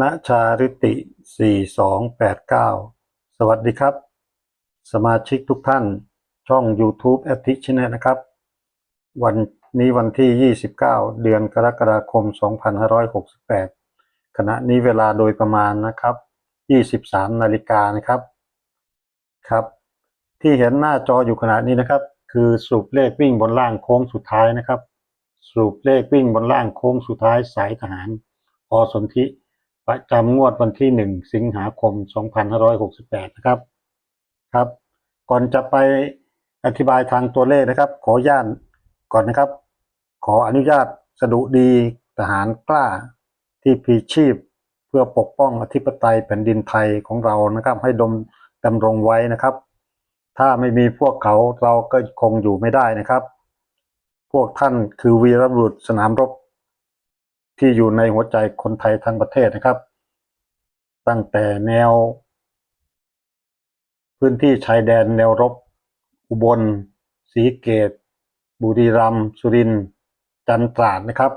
ณชาริติ 4289 สวัสดีครับ สมาชิกทุกท่านช่อง YouTube แอทิชแนลนะครับ วันนี้วันที่ 29 เดือนกรกฎาคม 2568 ขณะนี้เวลาโดยประมาณนะครับ 23 นาฬิกานะครับครับ ที่เห็นหน้าจออยู่ขณะนี้นะครับ คือสรุปเลขวิ่งบนล่างโค้งสุดท้ายนะครับสรุปเลขวิ่งบนล่างโค้งสุดท้ายสายทหารอสนธิ ประจำงวดวันที่1สิงหาคม 2568 นะครับ ครับ ก่อนจะไปอธิบายทางตัวเลขนะครับ ขออนุญาตก่อนนะครับ ขออนุญาตสดุดีทหารกล้าที่พีชีพ เพื่อปกป้องอธิปไตยแผ่นดินไทยของเรานะครับ ให้ดมดำรงไว้นะครับ ถ้าไม่มีพวกเขาเราก็คงอยู่ไม่ได้นะครับ พวกท่านคือวีรบุรุษสนามรบ ที่อยู่ในหัวใจคนไทยทั้งประเทศนะครับ ตั้งแต่แนว พื้นที่ชายแดนแนวรบ อุบลศรีเกต บุรีรัมย์สุรินทร์จันทร์ตราดนะครับ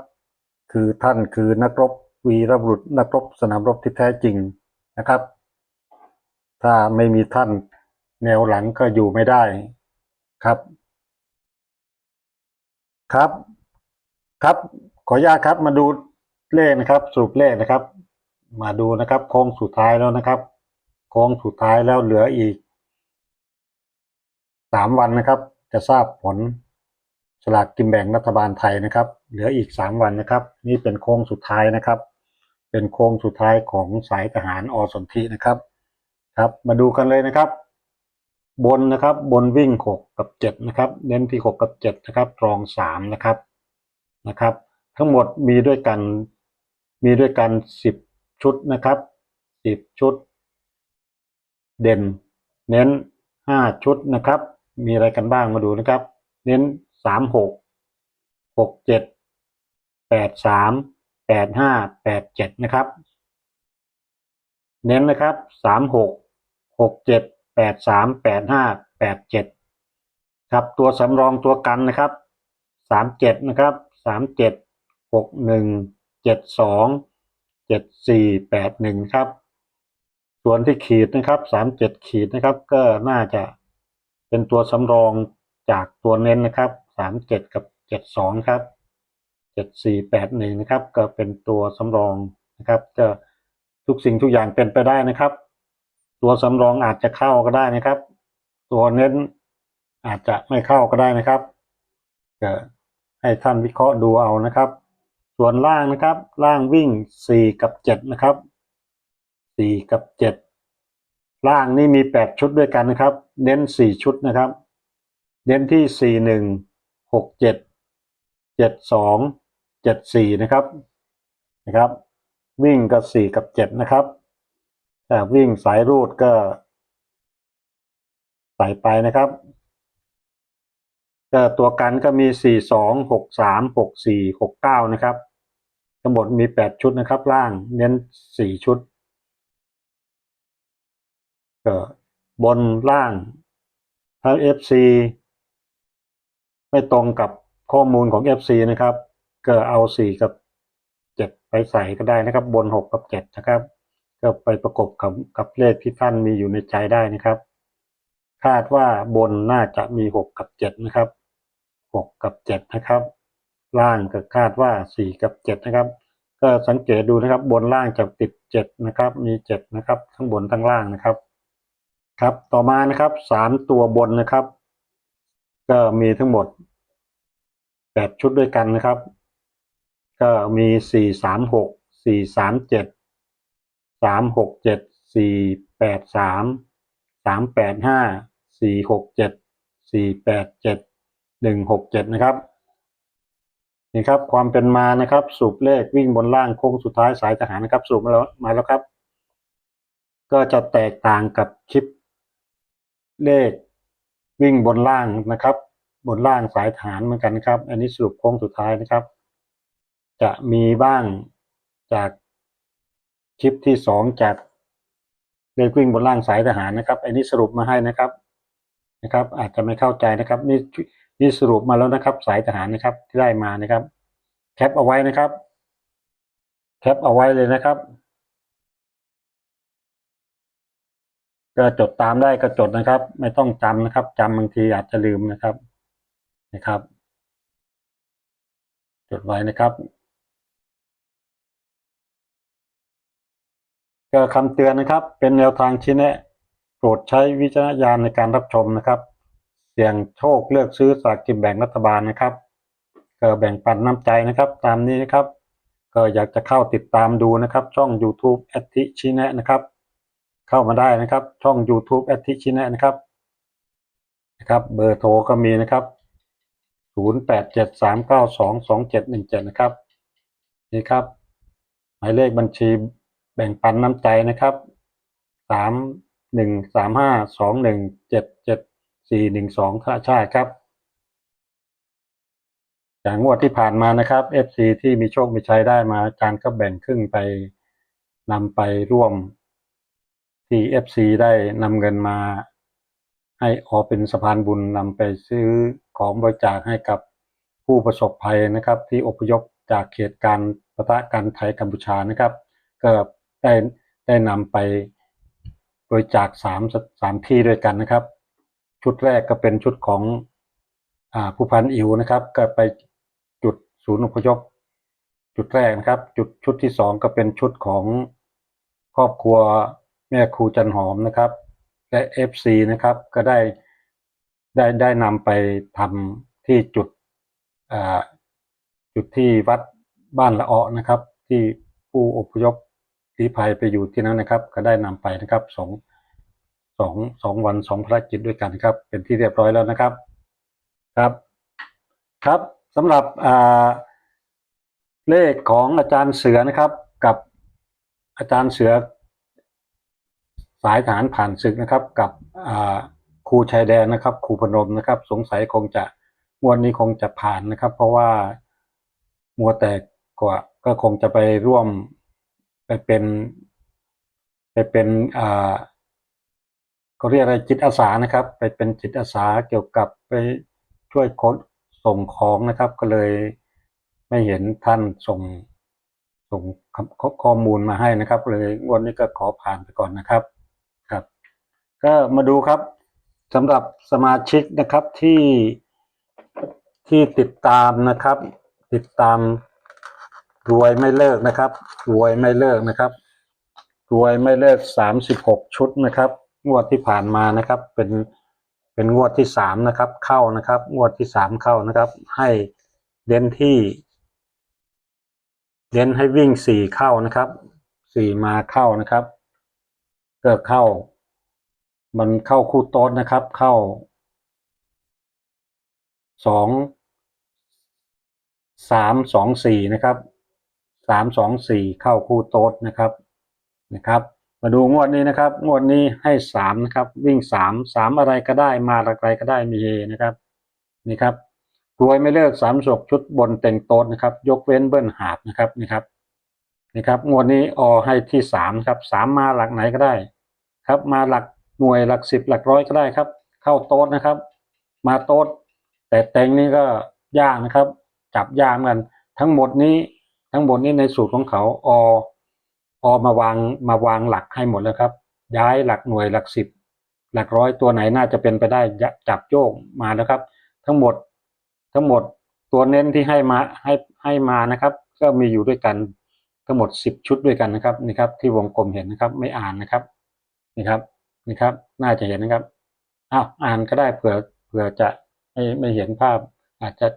คือท่านคือนักรบวีรบุรุษนักรบสนามรบที่แท้จริงนะครับ ถ้าไม่มีท่านแนวหลังก็อยู่ไม่ได้ครับ ครับ ครับ ขออนุญาตครับมาดู เลขนะครับสรุปเลขนะครับ มาดูนะครับโค้งสุดท้ายแล้วนะครับโค้งสุดท้ายแล้วเหลืออีกสามวันนะครับ จะทราบผลสลากกินแบ่งรัฐบาลไทยนะครับ เหลืออีกสามวันนะครับ นี่เป็นโค้งสุดท้ายนะครับ เป็นโค้งสุดท้ายของสายทหารอสนธินะครับ ครับ มาดูกันเลยนะครับ บนนะครับบนวิ่งหกกับเจ็ดนะครับ เน้นที่หกกับเจ็ดนะครับรองสามนะครับนะครับ ทั้งหมดมีด้วยกัน มีด้วยกันสิบชุดนะครับสิบชุด เด่น เน้นห้าชุดนะครับ มีอะไรกันบ้างมาดูนะครับ เน้นสามหกหกเจ็ดแปดสามแปดห้าแปดเจ็ดนะครับ เน้นนะครับสามหกหกเจ็ดแปดสามแปดห้าแปดเจ็ดครับตัวสำรองตัวกันนะครับสามเจ็ดนะครับสามเจ็ดหกหนึ่ง เจ็ดสองเจ็ดสี่แปดหนึ่งครับ ส่วนที่ขีดนะครับสามเจ็ดขีดนะครับ ก็น่าจะเป็นตัวสำรองจากตัวเน้นนะครับสามเจ็ดกับเจ็ดสองครับเจ็ดสี่แปดหนึ่งนะครับ ก็เป็นตัวสำรองนะครับก็ทุกสิ่งทุกอย่างเป็นไปได้นะครับ ตัวสำรองอาจจะเข้าก็ได้นะครับ ตัวเน้นอาจจะไม่เข้าก็ได้นะครับก็ให้ท่านวิเคราะห์ดูเอานะครับ ส่วนล่างนะครับ ล่างวิ่งสี่กับเจ็ดนะครับสี่กับเจ็ดล่างนี่มีแปดชุดด้วยกันนะครับ เน้นสี่ชุดนะครับ เน้นที่สี่หนึ่งหกเจ็ดเจ็ดสองเจ็ดสี่นะครับนะครับ วิ่งกับสี่กับเจ็ดนะครับถ้าวิ่งสายรูดก็ใส่ไปนะครับก็ตัวกันก็มีสี่สองหกสามหกสี่หกเก้านะครับ ทั้งหมดมีแปดชุดนะครับ ล่างเน้นสี่ชุดก็บนล่างถ้า FC ไม่ตรงกับข้อมูลของ FC นะครับ ก็เอาสี่กับเจ็ดไปใส่ก็ได้นะครับ บนหกกับเจ็ดนะครับก็ไปประกบกับกับเลขที่ท่านมีอยู่ในใจได้นะครับ คาดว่าบนน่าจะมีหกกับเจ็ดนะครับหกกับเจ็ดนะครับ ล่างก็คาดว่าสี่กับเจ็ดนะครับ ก็สังเกตดูนะครับ บนล่างจะติดเจ็ดนะครับ มีเจ็ดนะครับทั้งบนทั้งล่างนะครับ ครับต่อมานะครับสามตัวบนนะครับ ก็มีทั้งหมดแปดชุดด้วยกันนะครับ ก็มีสี่สามหกสี่สามเจ็ดสามหกเจ็ดสี่แปดสามสามแปดห้าสี่หกเจ็ดสี่แปดเจ็ดหนึ่งหกเจ็ดนะครับ นี่ครับความเป็นมานะครับสูบเลขวิ่งบนล่างโค้งสุดท้ายสายทหารนะครับสูบมาแล้วมาแล้วครับ ก็จะแตกต่างกับคลิปเลขวิ่งบนล่างนะครับ บนล่างสายฐานเหมือนกันครับ อันนี้สรุปโค้งสุดท้ายนะครับ จะมีบ้างจากคลิปที่สองจากเลขวิ่งบนล่างสายทหารนะครับ อันนี้สรุปมาให้นะครับนะครับ อาจจะไม่เข้าใจนะครับ นี่ นี่สรุปมาแล้วนะครับ สายทหารนะครับที่ได้มานะครับ แคปเอาไว้นะครับ แคปเอาไว้เลยนะครับ ก็จดตามได้ก็จดนะครับ ไม่ต้องจำนะครับ จำบางทีอาจจะลืมนะครับนะครับ จดไว้นะครับก็คำเตือนนะครับ เป็นแนวทางชี้แนะ โปรดใช้วิจารณญาณในการรับชมนะครับ เสี่ยงโชคเลือกซื้อสลากกินแบ่งรัฐบาลนะครับก็แบ่งปันน้ำใจนะครับ ตามนี้นะครับ ก็อยากจะเข้าติดตามดูนะครับ ช่อง YouTube แอทิชิแนะนะครับ เข้ามาได้นะครับ ช่อง YouTube แอทิชิแนะนะครับนะครับ เบอร์โทรก็มีนะครับ 0873922717 นะครับ นี่ครับ หมายเลขบัญชีแบ่งปันน้ำใจนะครับสามหนึ่งสามห้า สองหนึ่งเจ็ดเจ็ดสี่หนึ่งสองท่าชาติครับจากงวดที่ผ่านมานะครับ FC ที่มีโชคมีชัยได้มาอาจารย์ก็แบ่งครึ่งไปนำไปร่วมที่ FC ได้นำเงินมา ให้ออเป็นสะพานบุญนำไปซื้อของบริจาคให้กับผู้ประสบภัยนะครับ ที่อพยพจากเขตการประทะกันไทยกัมพูชานะครับ ก็ได้ได้นำไปบริจาคสามสามที่ด้วยกันนะครับ ชุดแรกก็เป็นชุดของอ่าผู้พันอิ๋วนะครับ ก็ไปจุดศูนย์อพยพจุดแรกนะครับ จุดชุดที่สองก็เป็นชุดของครอบครัวแม่ครูจันหอมนะครับ และ FC นะครับก็ได้ได้ได้นำไปทำที่จุดอ่าจุดที่วัดบ้านละเออนะครับ ที่ผู้อพยพลี้ภัยไปอยู่ที่นั้นนะครับ ก็ได้นำไปนะครับสอง สองสองวันสองภารกิจด้วยกันครับ เป็นที่เรียบร้อยแล้วนะครับ ครับ ครับสำหรับเลขของอาจารย์เสือนะครับ กับอาจารย์เสือ สายทหารผ่านศึกนะครับ กับครูชายแดนนะครับครูพนมนะครับ สงสัยคงจะงวดนี้คงจะผ่านนะครับ เพราะว่ามัวแต่กว่าก็คงจะไปร่วมไปเป็น ไปเป็นอ่า ก็เรียกอะไรจิตอาสานะครับ ไปเป็นจิตอาสาเกี่ยวกับไปช่วยคนส่งของนะครับ ก็เลยไม่เห็นท่านส่งส่งข้อข้อมูลมาให้นะครับ เลยงวดนี้ก็ขอผ่านไปก่อนนะครับครับ ก็มาดูครับสำหรับสมาชิกนะครับที่ที่ติดตามนะครับ ติดตามรวยไม่เลิกนะครับ รวยไม่เลิกนะครับ รวยไม่เลิกสามสิบหกชุดนะครับ งวดที่ผ่านมานะครับ เป็นเป็นงวดที่สามนะครับ เข้านะครับ งวดที่สามเข้านะครับ ให้เด่นที่เน้นให้วิ่งสี่เข้านะครับสี่มาเข้านะครับก็เข้า มันเข้าคู่โต๊ดนะครับ เข้าสองสามสองสี่นะครับสามสองสี่เข้าคู่โต๊ดนะครับนะครับ มาดูงวดนี้นะครับ งวดนี้ให้สามนะครับ วิ่งสามสามอะไรก็ได้มาอะไรก็ได้มีเฮนะครับนี่ครับรวยไม่เลิกสามศกชุดบนเต็งโต๊ดนะครับ ยกเว้นเบิ้ลหาบนะครับนี่ครับนี่ครับงวดนี้ออให้ที่สามครับสามมาหลักไหนก็ได้ ครับมาหลักหน่วยหลักสิบหลักร้อยก็ได้ครับ เข้าโต๊ดนะครับ มาโต๊ดแต่เต็งนี่ก็ยากนะครับ จับยากกัน ทั้งหมดนี้ทั้งหมดนี้ในสูตรของเขาออ พอมาวางมาวางหลักให้หมดแล้วครับ ย้ายหลักหน่วยหลักสิบหลักร้อยตัวไหนน่าจะเป็นไปได้จับโยกมาแล้วครับ ทั้งหมดทั้งหมดตัวเน้นที่ให้มาให้ให้มานะครับ ก็มีอยู่ด้วยกันทั้งหมดสิบชุดด้วยกันนะครับนี่ครับ ที่วงกลมเห็นนะครับ ไม่อ่านนะครับนี่ครับนี่ครับ น่าจะเห็นนะครับอ้าวอ่านก็ได้เผื่อเผื่อจะไม่ไม่เห็นภาพ อาจจะ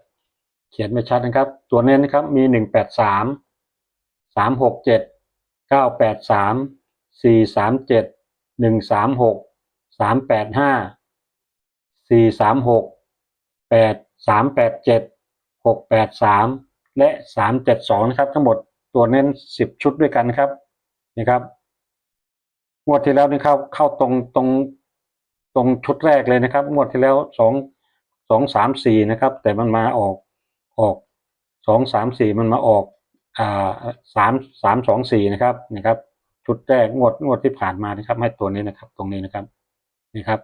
เขียนไม่ชัดนะครับ ตัวเน้นนะครับมีหนึ่งแปดสามสามหกเจ็ด เก้าแปดสามสี่สามเจ็ดหนึ่งสามหกสามแปดห้าสี่สามหกแปดสามแปดเจ็ดหกแปดสามและสามเจ็ดสองนะครับ ทั้งหมดตัวเน้นสิบชุดด้วยกันนะครับนี่ครับงวดที่แล้วนี่เข้าเข้าตรงตรงตรงชุดแรกเลยนะครับงวดที่แล้วสองสองสามสี่นะครับ แต่มันมาออกออกสองสามสี่มันมาออก สามสามสองสี่นะครับนะครับ ชุดแรกงวดงวดที่ผ่านมานะครับ ให้ตัวนี้นะครับ ตรงนี้นะครับนี่ครับ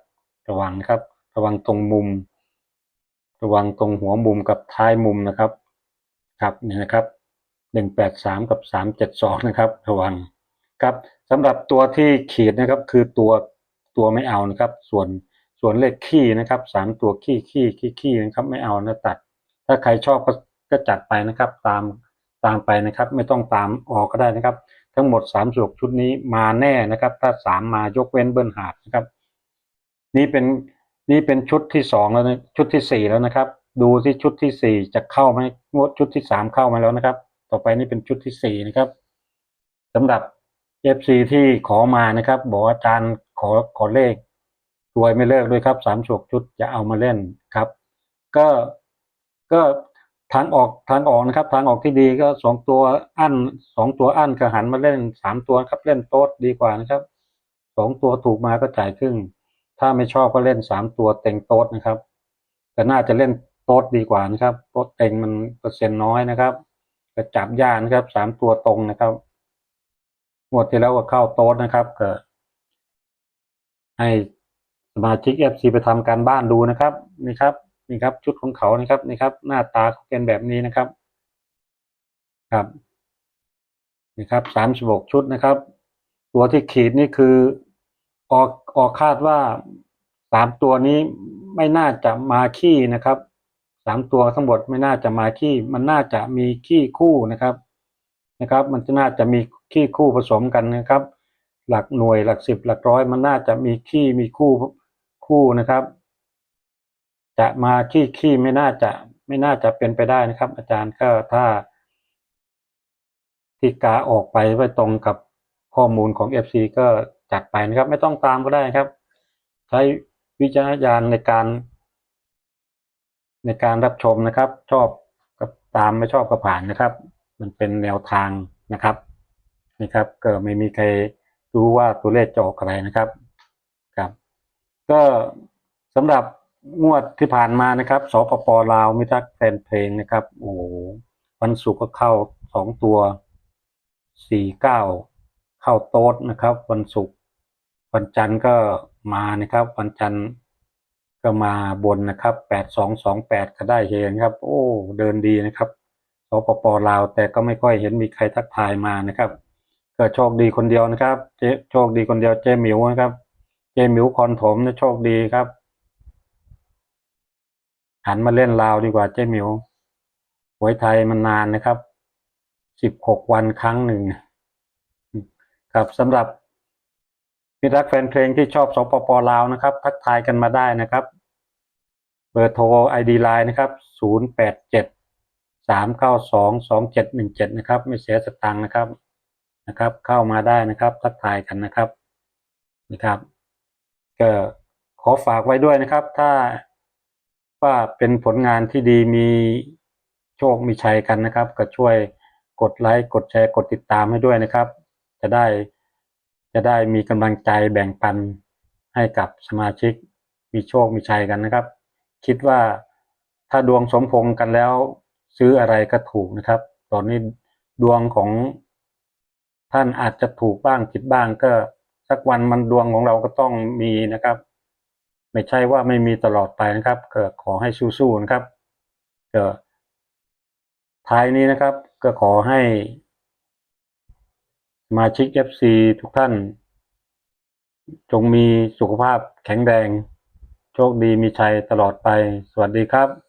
ระวังนะครับ ระวังตรงมุม ระวังตรงหัวมุมกับท้ายมุมนะครับ ครับนี่นะครับหนึ่งแปดสามกับสามเจ็ดสองนะครับ ระวังครับสำหรับตัวที่ขีดนะครับ คือตัวตัวไม่เอานะครับ ส่วนส่วนเลขขี้นะครับสามตัวขี้ขี้ขี้ขี้นะครับ ไม่เอานะตัด ถ้าใครชอบก็ก็จัดไปนะครับ ตาม ตามไปนะครับ ไม่ต้องตามออกก็ได้นะครับ ทั้งหมดสามสิบชุดนี้มาแน่นะครับ ถ้าสามมายกเว้นเบิ้ลหาดนะครับ นี่เป็นนี่เป็นชุดที่สองแล้วนะชุดที่สี่แล้วนะครับ ดูที่ชุดที่สี่จะเข้าไหมงวดชุดที่สามเข้ามาแล้วนะครับ ต่อไปนี่เป็นชุดที่สี่นะครับสำหรับเอฟซีที่ขอมานะครับ บอกอาจารย์ขอขอเลขรวยไม่เลิกด้วยครับสามฉกชุดจะเอามาเล่นครับ ก็ก็ ทางออกทางออกนะครับ ทางออกที่ดีก็สองตัวอั้นสองตัวอั้นก็หันมาเล่นสามตัวครับเล่นโต๊ดดีกว่านะครับสองตัวถูกมาก็จ่ายครึ่ง ถ้าไม่ชอบก็เล่นสามตัวเต็งโต๊ดนะครับแต่น่าจะเล่นโต๊ดดีกว่านะครับโต๊ดเต็งมันเปอร์เซ็นต์น้อยนะครับก็จับยากนะครับสามตัวตรงนะครับงวดที่แล้วก็เข้าโต๊ดนะครับก็ให้สมาชิกเอฟซีไปทำการบ้านดูนะครับนี่ครับ นี่ครับ ชุดของเขานะครับนี่ครับ หน้าตาเขาเป็นแบบนี้นะครับครับนี่ครับสามสิบหกชุดนะครับ ตัวที่ขีดนี่คือออกออกคาดว่าสามตัวนี้ไม่น่าจะมาขี้นะครับสามตัวทั้งหมดไม่น่าจะมาขี้ มันน่าจะมีขี้คู่นะครับนะครับ มันจะน่าจะมีขี้คู่ผสมกันนะครับ หลักหน่วยหลักสิบหลักร้อย มันน่าจะมีขี้มีคู่คู่นะครับ จะมาขี้ขี้ไม่น่าจะไม่น่าจะเป็นไปได้นะครับ อาจารย์ก็ถ้าที่กาออกไปไว้ตรงกับข้อมูลของ FC ก็จัดไปนะครับ ไม่ต้องตามก็ได้ครับ ใช้วิจารณญาณในการ ในการรับชมนะครับ ชอบกับตามไม่ชอบก็ผ่านนะครับ มันเป็นแนวทางนะครับนี่ครับก็ไม่มีใครรู้ว่าตัวเลขจะออกอะไรนะครับครับ ก็สำหรับ งวดที่ผ่านมานะครับสปปลาวมิตรแฟนเพลงนะครับ โอ้วันศุกร์ก็เข้าสองตัวสี่เก้าเข้าโต๊ดนะครับ วันศุกร์วันจันทร์ก็มานะครับ วันจันทร์ก็มาบนนะครับแปดสองสองแปดก็ได้เห็นครับ โอ้เดินดีนะครับสปปลาวแต่ก็ไม่ค่อยเห็นมีใครทักทายมานะครับก็โชคดีคนเดียวนะครับเจโชคดีคนเดียวเจหมิวนะครับ เจหมิวคอนถมนะโชคดีครับ หันมาเล่นลาวดีกว่าเจหมิวหวยไทยมันนานนะครับสิบหกวันครั้งหนึ่งครับสำหรับมิตรรักแฟนเพลงที่ชอบสปปลาวนะครับ ทักทายกันมาได้นะครับ เบอร์โทร ID Line นะครับศูนย์แปดเจ็ดสามเก้าสองสองเจ็ดหนึ่งเจ็ดนะครับ ไม่เสียสตังค์นะครับนะครับ เข้ามาได้นะครับ ทักทายกันนะครับนะครับ ก็ขอฝากไว้ด้วยนะครับ ถ้า ว่าเป็นผลงานที่ดีมีโชคมีชัยกันนะครับ ก็ช่วยกดไลค์กดแชร์กดติดตามให้ด้วยนะครับ จะได้จะได้มีกำลังใจแบ่งปันให้กับสมาชิกมีโชคมีชัยกันนะครับ คิดว่าถ้าดวงสมพงกันแล้วซื้ออะไรก็ถูกนะครับ ตอนนี้ดวงของท่านอาจจะถูกบ้างผิดบ้างก็สักวันมันดวงของเราก็ต้องมีนะครับ ไม่ใช่ว่าไม่มีตลอดไปนะครับก็ขอให้สู้ๆนะครับก็ท้ายนี้นะครับ ก็ขอให้สมาชิก FC ทุกท่าน จงมีสุขภาพแข็งแรง โชคดีมีชัยตลอดไป สวัสดีครับ